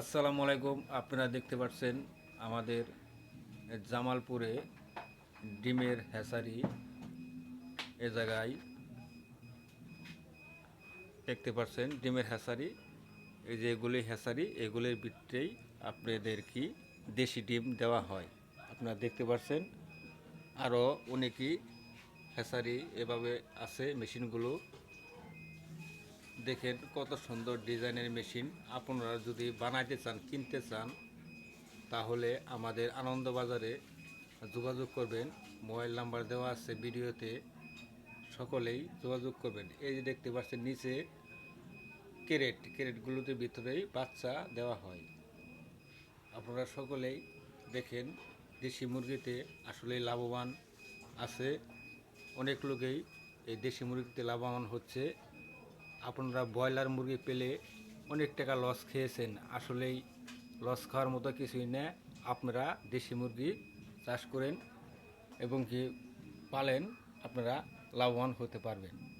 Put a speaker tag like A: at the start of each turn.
A: আসসালামু আলাইকুম। আপনারা দেখতে পাচ্ছেন আমাদের জামালপুরে ডিমের হ্যাসারি এ জায়গায়। দেখতে পাচ্ছেন ডিমের হ্যাসারি। এই যে এগুলি হ্যাসারি, এগুলির ভিতরেই আপনাদের কি দেশি ডিম দেওয়া হয়। আপনারা দেখতে পাচ্ছেন আরও অনেকই হ্যাসারি এভাবে আছে, মেশিনগুলো। দেখেন কত সুন্দর ডিজাইনের মেশিন। আপনারা যদি বানাইতে চান, কিনতে চান, তাহলে আমাদের আনন্দবাজারে যোগাযোগ করবেন। মোবাইল নাম্বার দেওয়া আছে ভিডিওতে। সকলেই যোগাযোগ করবেন। এই যে দেখতে পাচ্ছেন, নিচে ক্যারেট। ক্যারেটগুলোতে ভিতরেই বাচ্চা দেওয়া হয়। আপনারা সকলেই দেখেন, দেশি মুরগিতে আসলে লাভবান আছে। অনেক লোকেই এই দেশি মুরগিতে লাভবান হচ্ছে। আপনারা ব্রয়লার মুরগি পেলে অনেক টাকা লস খেয়েছেন। আসলেই লস খাওয়ার মতো কিছুই না। আপনারা দেশি মুরগি চাষ করেন এবং কি পালেন, আপনারা লাভবান হতে পারবেন।